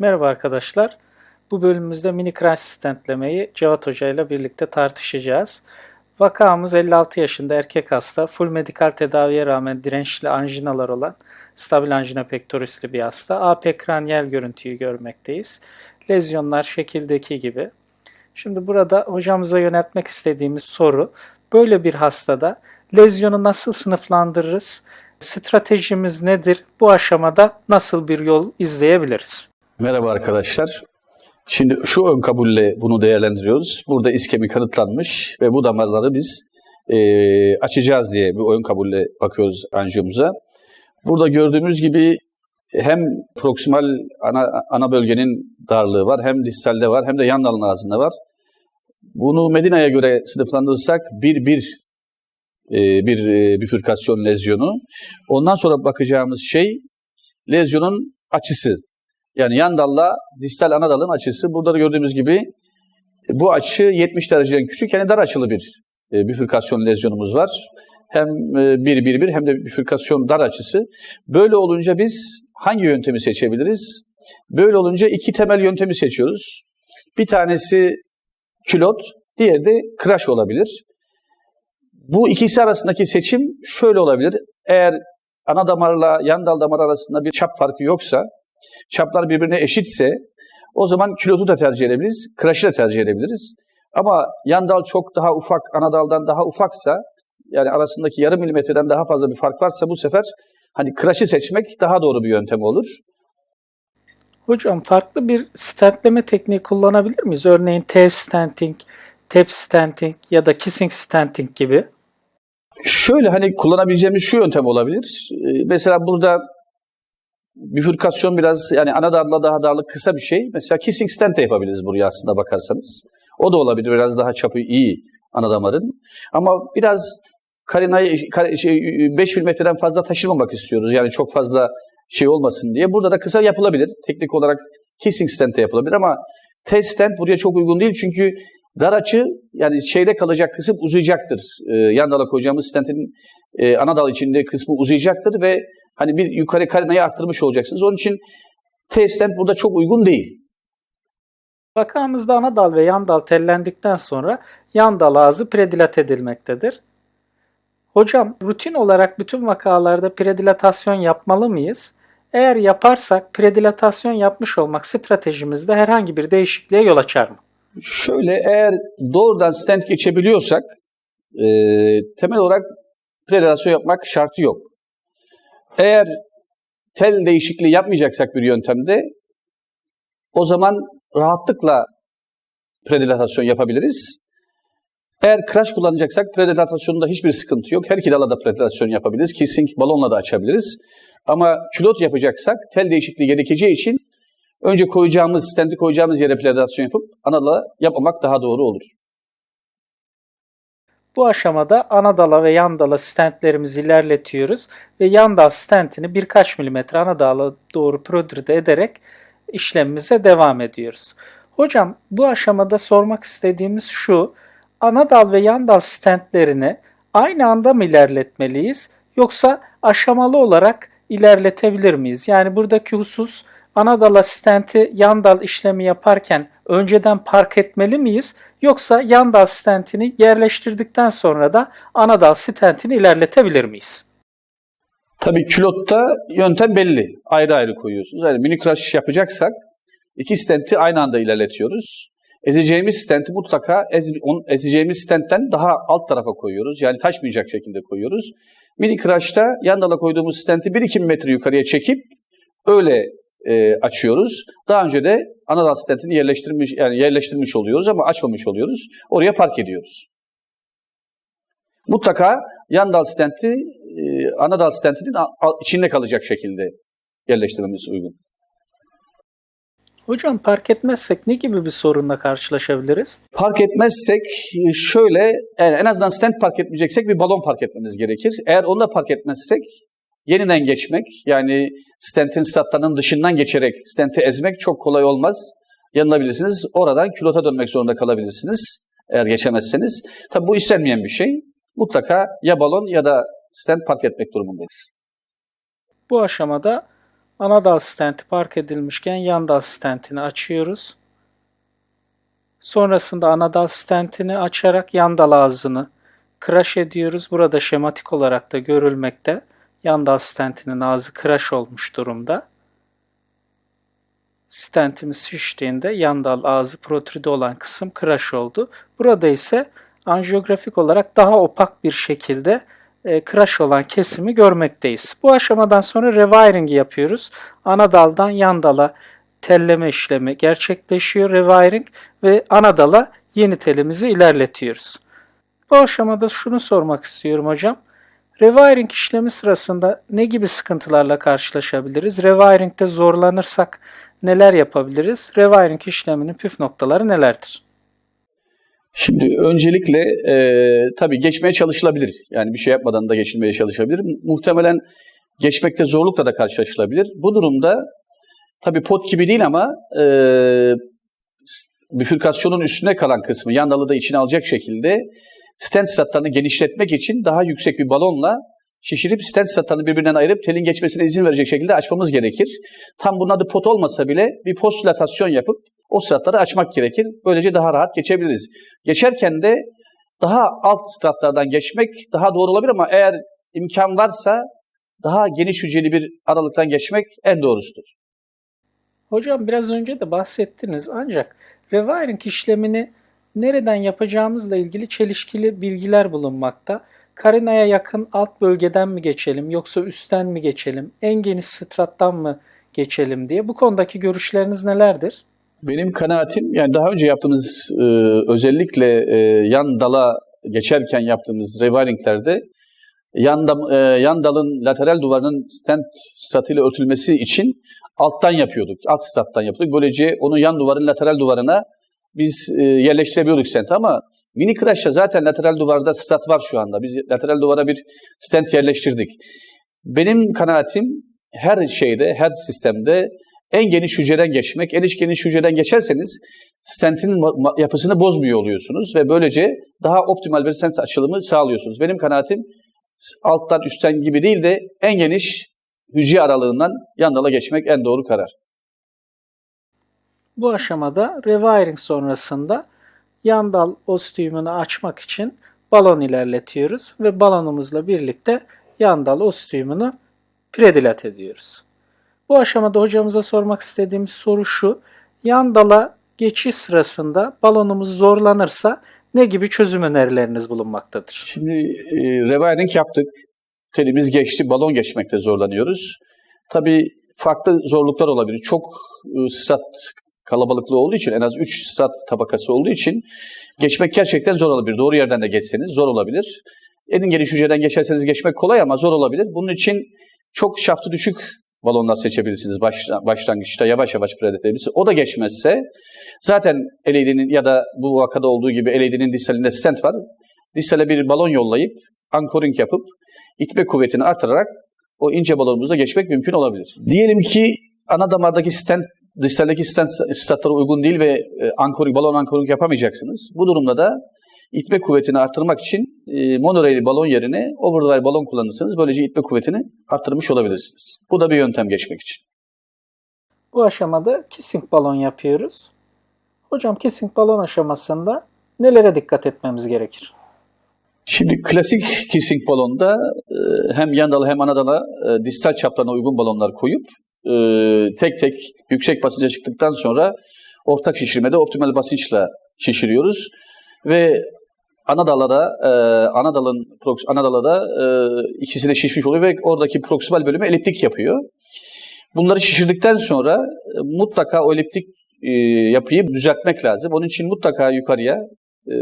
Merhaba arkadaşlar. Bu bölümümüzde mini crash stentlemeyi Cevat Hoca ile birlikte tartışacağız. Vakamız 56 yaşında erkek hasta, full medikal tedaviye rağmen dirençli anjinalar olan stabil anjina pectorisli bir hasta. AP kraniyel görüntüyü görmekteyiz. Lezyonlar şekildeki gibi. Şimdi burada hocamıza yöneltmek istediğimiz soru, böyle bir hastada lezyonu nasıl sınıflandırırız? Stratejimiz nedir? Bu aşamada nasıl bir yol izleyebiliriz? Merhaba arkadaşlar. Şimdi şu ön kabulle bunu değerlendiriyoruz. Burada iskemi kanıtlanmış ve bu damarları biz e, açacağız diye bir ön kabulle bakıyoruz anjiyomuza. Burada gördüğümüz gibi hem proksimal ana, ana bölgenin darlığı var, hem distalde var, hem de yan dalın ağzında var. Bunu Medina'ya göre sınıflandırırsak bir bir e, e, bifürkasyon lezyonu. Ondan sonra bakacağımız şey lezyonun açısı. Yani yan dalla distal ana dalın açısı. Burada da gördüğümüz gibi bu açı 70 dereceden küçük yani dar açılı bir e, bifürkasyon lezyonumuz var. Hem 1-1-1 hem de bifürkasyon dar açısı. Böyle olunca biz hangi yöntemi seçebiliriz? Böyle olunca iki temel yöntemi seçiyoruz. Bir tanesi külot, diğeri de crash olabilir. Bu ikisi arasındaki seçim şöyle olabilir. Eğer ana damarla yan dal damar arasında bir çap farkı yoksa, çaplar birbirine eşitse o zaman kilotu da tercih edebiliriz, crush'ı da tercih edebiliriz. Ama yan dal çok daha ufak, ana daldan daha ufaksa, yani arasındaki yarım milimetreden daha fazla bir fark varsa bu sefer hani crush'ı seçmek daha doğru bir yöntem olur. Hocam farklı bir stentleme tekniği kullanabilir miyiz? Örneğin T-stenting, tap stenting ya da kissing stenting gibi. Şöyle hani kullanabileceğimiz şu yöntem olabilir. Ee, mesela burada bifürkasyon biraz yani ana darla daha darlık kısa bir şey. Mesela kissing stent de yapabiliriz buraya aslında bakarsanız. O da olabilir biraz daha çapı iyi ana damarın. Ama biraz karinayı şey, 5 milimetreden fazla taşırmamak istiyoruz. Yani çok fazla şey olmasın diye. Burada da kısa yapılabilir. Teknik olarak kissing stent de yapılabilir ama T-stent buraya çok uygun değil çünkü dar açı yani şeyde kalacak kısım uzayacaktır. Ee, yan dala koyacağımız stentin e, ana dal içinde kısmı uzayacaktır ve hani bir yukarı karinayı arttırmış olacaksınız. Onun için T-stent burada çok uygun değil. Vakamızda ana dal ve yan dal tellendikten sonra yan dal ağzı predilat edilmektedir. Hocam rutin olarak bütün vakalarda predilatasyon yapmalı mıyız? Eğer yaparsak predilatasyon yapmış olmak stratejimizde herhangi bir değişikliğe yol açar mı? Şöyle eğer doğrudan stent geçebiliyorsak e, temel olarak predilasyon yapmak şartı yok. Eğer tel değişikliği yapmayacaksak bir yöntemde o zaman rahatlıkla predilatasyon yapabiliriz. Eğer crash kullanacaksak predilatasyonda hiçbir sıkıntı yok. Her iki dala da predilatasyon yapabiliriz. Kissing balonla da açabiliriz. Ama külot yapacaksak tel değişikliği gerekeceği için önce koyacağımız, stenti koyacağımız yere predilatasyon yapıp anadala yapmamak daha doğru olur. Bu aşamada ana dala ve yan dala stentlerimizi ilerletiyoruz ve yan dal stentini birkaç milimetre ana dala doğru prodürde ederek işlemimize devam ediyoruz. Hocam bu aşamada sormak istediğimiz şu, ana dal ve yan dal stentlerini aynı anda mı ilerletmeliyiz yoksa aşamalı olarak ilerletebilir miyiz? Yani buradaki husus ana dala stenti yan dal işlemi yaparken önceden park etmeli miyiz? Yoksa yan dal stentini yerleştirdikten sonra da ana dal stentini ilerletebilir miyiz? Tabii külotta yöntem belli. Ayrı ayrı koyuyorsunuz. Yani mini crash yapacaksak iki stenti aynı anda ilerletiyoruz. Ezeceğimiz stenti mutlaka ez, on, ezeceğimiz stentten daha alt tarafa koyuyoruz. Yani taşmayacak şekilde koyuyoruz. Mini crash'ta yan dala koyduğumuz stenti 1-2 metre yukarıya çekip öyle e, açıyoruz. Daha önce de ana dal stentini yerleştirmiş yani yerleştirmiş oluyoruz ama açmamış oluyoruz. Oraya park ediyoruz. Mutlaka yan dal stenti e, ana dal stentinin içinde kalacak şekilde yerleştirmemiz uygun. Hocam park etmezsek ne gibi bir sorunla karşılaşabiliriz? Park etmezsek şöyle yani en azından stent park etmeyeceksek bir balon park etmemiz gerekir. Eğer onu da park etmezsek yeniden geçmek yani stentin statlarının dışından geçerek stenti ezmek çok kolay olmaz. Yanılabilirsiniz. Oradan külota dönmek zorunda kalabilirsiniz. Eğer geçemezseniz. Tabi bu istenmeyen bir şey. Mutlaka ya balon ya da stent park etmek durumundayız. Bu aşamada Ana dal stenti park edilmişken yan dal stentini açıyoruz. Sonrasında ana dal stentini açarak yan dal ağzını kıraş ediyoruz. Burada şematik olarak da görülmekte. Yan dal stentinin ağzı kıraş olmuş durumda. Stentimiz şiştiğinde yan dal ağzı protrüde olan kısım kıraş oldu. Burada ise anjiyografik olarak daha opak bir şekilde e, kıraş olan kesimi görmekteyiz. Bu aşamadan sonra rewiring yapıyoruz. Ana daldan yan dala telleme işlemi gerçekleşiyor rewiring ve ana dala yeni telimizi ilerletiyoruz. Bu aşamada şunu sormak istiyorum hocam. Rewiring işlemi sırasında ne gibi sıkıntılarla karşılaşabiliriz? Rewiring'de zorlanırsak neler yapabiliriz? Rewiring işleminin püf noktaları nelerdir? Şimdi öncelikle e, tabii geçmeye çalışılabilir. Yani bir şey yapmadan da geçilmeye çalışabilir. Muhtemelen geçmekte zorlukla da karşılaşılabilir. Bu durumda tabii pot gibi değil ama e, bifürkasyonun üstüne kalan kısmı yan dalı da içine alacak şekilde stent statlarını genişletmek için daha yüksek bir balonla şişirip stent statlarını birbirinden ayırıp telin geçmesine izin verecek şekilde açmamız gerekir. Tam bunun adı pot olmasa bile bir post dilatasyon yapıp o stratları açmak gerekir. Böylece daha rahat geçebiliriz. Geçerken de daha alt stratlardan geçmek daha doğru olabilir ama eğer imkan varsa daha geniş hücreli bir aralıktan geçmek en doğrusudur. Hocam biraz önce de bahsettiniz ancak rewiring işlemini nereden yapacağımızla ilgili çelişkili bilgiler bulunmakta. Karinaya yakın alt bölgeden mi geçelim yoksa üstten mi geçelim, en geniş strattan mı geçelim diye. Bu konudaki görüşleriniz nelerdir? Benim kanaatim yani daha önce yaptığımız e, özellikle e, yan dala geçerken yaptığımız rewiringlerde yan, dam- e, yan dalın lateral duvarının stent stratıyla örtülmesi için alttan yapıyorduk. Alt strattan yapıyorduk. Böylece onu yan duvarın lateral duvarına biz e, yerleştirebiliyorduk stenti ama mini crash'ta zaten lateral duvarda stat var şu anda. Biz lateral duvara bir stent yerleştirdik. Benim kanaatim her şeyde, her sistemde en geniş hücreden geçmek. En geniş hücreden geçerseniz stentin yapısını bozmuyor oluyorsunuz ve böylece daha optimal bir stent açılımı sağlıyorsunuz. Benim kanaatim alttan üstten gibi değil de en geniş hücre aralığından yan geçmek en doğru karar. Bu aşamada rewiring sonrasında yan dal ostiumunu açmak için balon ilerletiyoruz ve balonumuzla birlikte yan dal ostiumunu predilat ediyoruz. Bu aşamada hocamıza sormak istediğimiz soru şu. Yan dala geçiş sırasında balonumuz zorlanırsa ne gibi çözüm önerileriniz bulunmaktadır? Şimdi e, rewiring yaptık. Telimiz geçti, balon geçmekte zorlanıyoruz. Tabii farklı zorluklar olabilir. Çok e, strat kalabalıklı olduğu için, en az 3 strat tabakası olduğu için geçmek gerçekten zor olabilir. Doğru yerden de geçseniz zor olabilir. En geniş hücreden geçerseniz geçmek kolay ama zor olabilir. Bunun için çok şaftı düşük balonlar seçebilirsiniz başla- başlangıçta yavaş yavaş predat edebilirsiniz. O da geçmezse zaten LED'nin ya da bu vakada olduğu gibi LED'nin distalinde stent var. Distale bir balon yollayıp anchoring yapıp itme kuvvetini artırarak o ince balonumuzda geçmek mümkün olabilir. Diyelim ki ana damardaki stent stent statlara uygun değil ve e, anchoring, balon anchoring yapamayacaksınız. Bu durumda da itme kuvvetini artırmak için e, monorail balon yerine overdrive balon kullanırsınız. Böylece itme kuvvetini arttırmış olabilirsiniz. Bu da bir yöntem geçmek için. Bu aşamada kissing balon yapıyoruz. Hocam kissing balon aşamasında nelere dikkat etmemiz gerekir? Şimdi klasik kissing balonda e, hem yan dala hem ana dala e, distal çaplarına uygun balonlar koyup e, tek tek yüksek basınca çıktıktan sonra ortak şişirmede optimal basınçla şişiriyoruz ve ana dalada e, ana dalın prox- ana dalada e, ikisi de şişmiş oluyor ve oradaki proksimal bölümü eliptik yapıyor. Bunları şişirdikten sonra e, mutlaka o eliptik e, yapıyı düzeltmek lazım. Onun için mutlaka yukarıya e,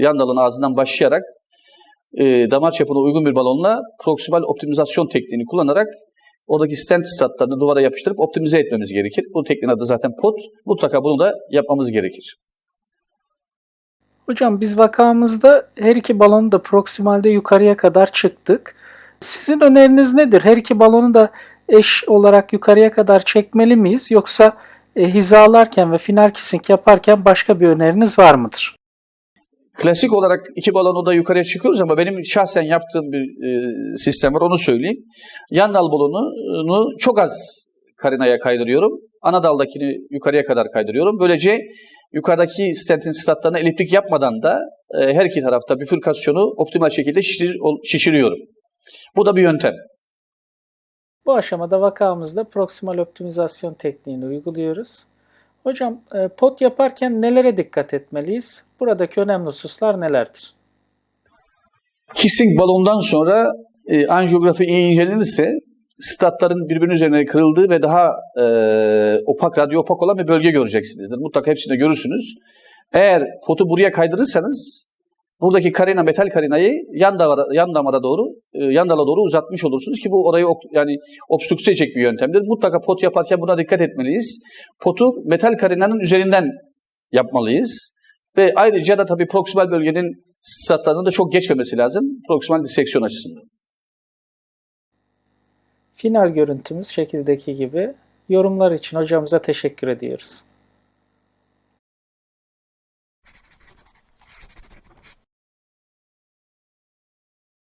yan dalın ağzından başlayarak e, damar çapına uygun bir balonla proksimal optimizasyon tekniğini kullanarak oradaki stent statlarını duvara yapıştırıp optimize etmemiz gerekir. Bu tekniğin adı zaten POT. Mutlaka bunu da yapmamız gerekir. Hocam biz vakamızda her iki balonu da proksimalde yukarıya kadar çıktık. Sizin öneriniz nedir? Her iki balonu da eş olarak yukarıya kadar çekmeli miyiz? Yoksa e, hizalarken ve final kissing yaparken başka bir öneriniz var mıdır? Klasik olarak iki balonu da yukarıya çıkıyoruz ama benim şahsen yaptığım bir e, sistem var onu söyleyeyim. Yan dal balonunu çok az karinaya kaydırıyorum. Ana daldakini yukarıya kadar kaydırıyorum. Böylece yukarıdaki stentin statlarına eliptik yapmadan da e, her iki tarafta bifurkasyonu optimal şekilde şişir, şişiriyorum. Bu da bir yöntem. Bu aşamada vakamızda proksimal optimizasyon tekniğini uyguluyoruz. Hocam e, pot yaparken nelere dikkat etmeliyiz? Buradaki önemli hususlar nelerdir? Kissing balondan sonra e, anjiyografi iyi incelenirse statların birbirinin üzerine kırıldığı ve daha e, opak, radyo opak olan bir bölge göreceksinizdir. Mutlaka hepsini görürsünüz. Eğer potu buraya kaydırırsanız buradaki karina, metal karinayı yan damara, yan damara doğru, e, yan dala doğru uzatmış olursunuz ki bu orayı yani obstrükse edecek bir yöntemdir. Mutlaka pot yaparken buna dikkat etmeliyiz. Potu metal karinanın üzerinden yapmalıyız. Ve ayrıca da tabii proksimal bölgenin statlarının da çok geçmemesi lazım proksimal diseksiyon açısından. Final görüntümüz şekildeki gibi. Yorumlar için hocamıza teşekkür ediyoruz.